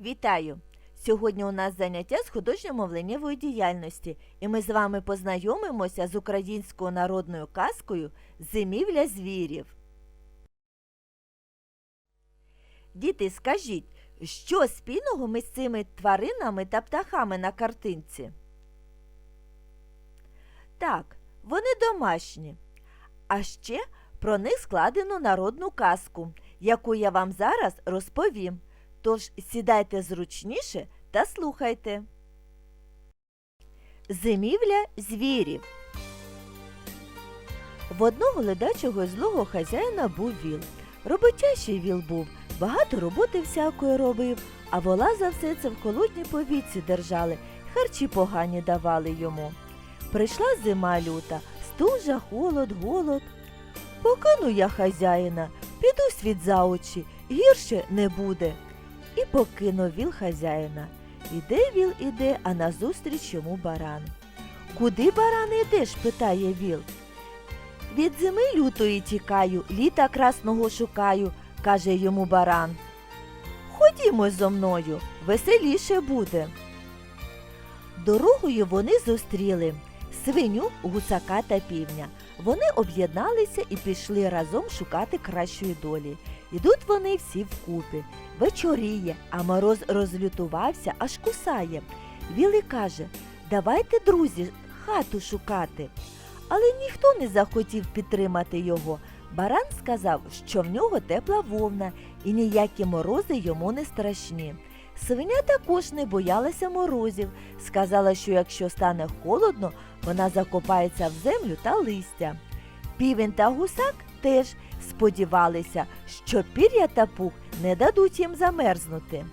Вітаю! Сьогодні у нас заняття з художньо-мовленнєвої діяльності, і ми з вами познайомимося з українською народною казкою Зимівля звірів. Діти, скажіть, що спільного ми з цими тваринами та птахами на картинці? Так, вони домашні. А ще про них складено народну казку, яку я вам зараз розповім. Тож сідайте зручніше та слухайте. Зимівля звірів. В одного ледачого і злого хазяїна був віл. Роботящий віл був, багато роботи всякої робив, а вола за все це в холодній повіці держали, харчі погані давали йому. Прийшла зима люта, стужа, холод, голод. Покину я хазяїна, піду світ за очі, гірше не буде. І покинув віл хазяїна. Іде віл іде, а назустріч йому баран. Куди баране йдеш? питає віл. Від зими лютої тікаю, літа красного шукаю, каже йому баран. Ходімо зо мною, веселіше буде. Дорогою вони зустріли свиню, гусака та півня. Вони об'єдналися і пішли разом шукати кращої долі. Ідуть вони всі вкупі. Вечоріє, а мороз розлютувався, аж кусає. Вілий каже Давайте, друзі, хату шукати. Але ніхто не захотів підтримати його. Баран сказав, що в нього тепла вовна і ніякі морози йому не страшні. Свиня також не боялася морозів. Сказала, що якщо стане холодно, вона закопається в землю та листя. Півень та гусак теж сподівалися, що пір'я та пух не дадуть їм замерзнути.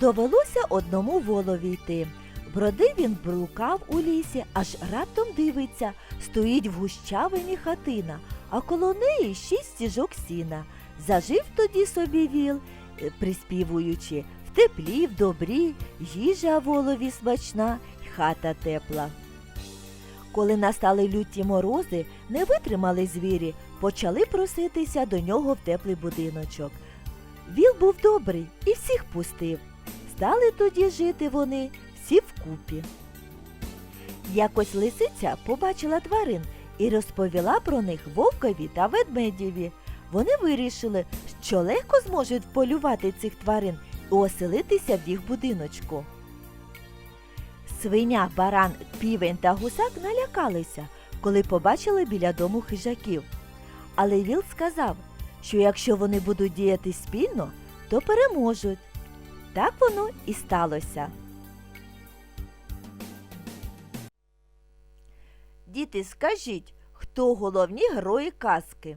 Довелося одному волові йти. Бродив він блукав у лісі, аж раптом дивиться, стоїть в гущавині хатина, а коло неї шість стіжок сіна. Зажив тоді собі віл, приспівуючи в теплі, в добрі, їжа волові смачна, й хата тепла. Коли настали люті морози, не витримали звірі, почали проситися до нього в теплий будиночок. Віл був добрий і всіх пустив. Стали тоді жити вони всі вкупі. Якось лисиця побачила тварин і розповіла про них вовкові та ведмедєві. Вони вирішили, що легко зможуть полювати цих тварин і оселитися в їх будиночку. Свиня, баран, півень та гусак налякалися, коли побачили біля дому хижаків. Але Віл сказав, що якщо вони будуть діяти спільно, то переможуть. Так воно і сталося. Діти, скажіть, хто головні герої казки?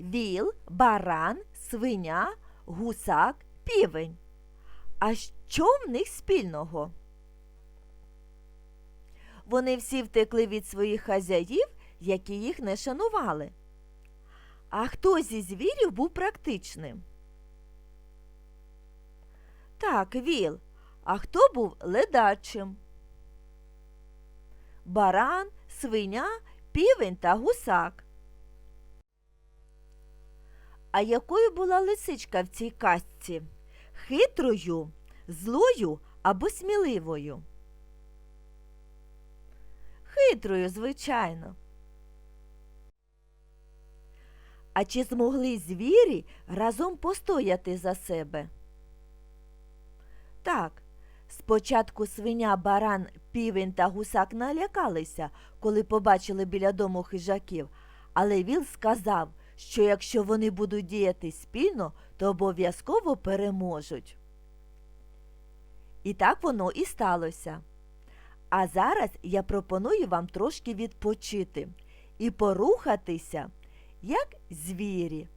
Віл, баран, свиня, гусак, півень. А що в них спільного? Вони всі втекли від своїх хазяїв, які їх не шанували. А хто зі звірів був практичним? Так, віл. А хто був ледачим? Баран, свиня, півень та гусак. А якою була лисичка в цій казці? Хитрою, злою або сміливою? Хитрою, звичайно. А чи змогли звірі разом постояти за себе? Так, спочатку свиня, баран, півень та гусак налякалися, коли побачили біля дому хижаків, але Віл сказав, що якщо вони будуть діяти спільно, то обов'язково переможуть. І так воно і сталося. А зараз я пропоную вам трошки відпочити і порухатися, як звірі.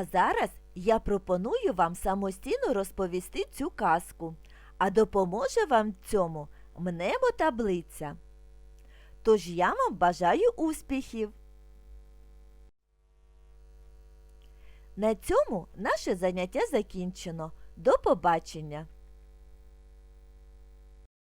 А зараз Я пропоную вам самостійно розповісти цю казку, а допоможе вам цьому мнемо таблиця. Тож я вам бажаю успіхів. На цьому наше заняття закінчено. До побачення!